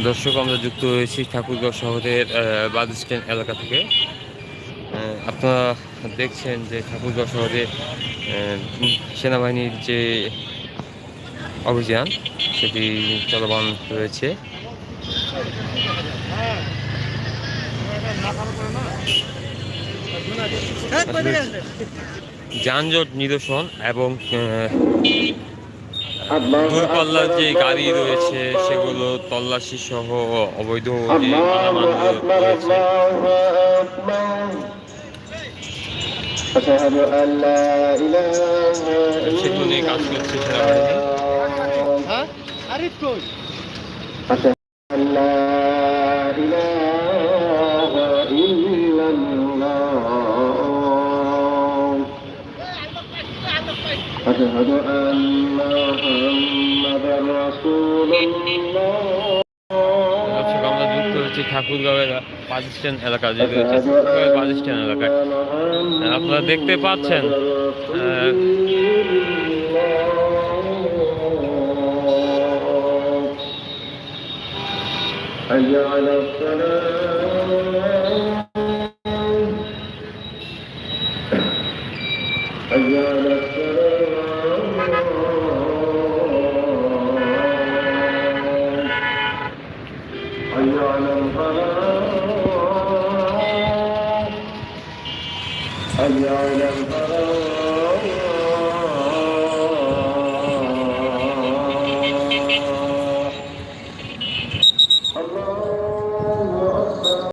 দর্শক আমরা যুক্ত হয়েছি ঠাকুরগাঁও শহরের বাস স্ট্যান্ড এলাকা থেকে। আপনারা দেখছেন যে ঠাকুরগাঁও শহরে সেনাবাহিনীর যে অভিযান সেটি চলমান রয়েছে। যানজট নিরসন এবং দূরপাল্লার যে গাড়ি রয়েছে সেগুলো তল্লাশি সহ অবৈধ যে মালামাল আচ্ছা আল্লাহ أشهد أن محمدا رسول الله দর্শক আমরা যুক্ত হচ্ছি ঠাকুরগাঁওয়ের বাস স্ট্যান্ড এলাকা যে রয়েছে ঠাকুরগাঁওয়ের বাস স্ট্যান্ড এলাকায় আপনারা দেখতে পাচ্ছেন আহ, حي Allah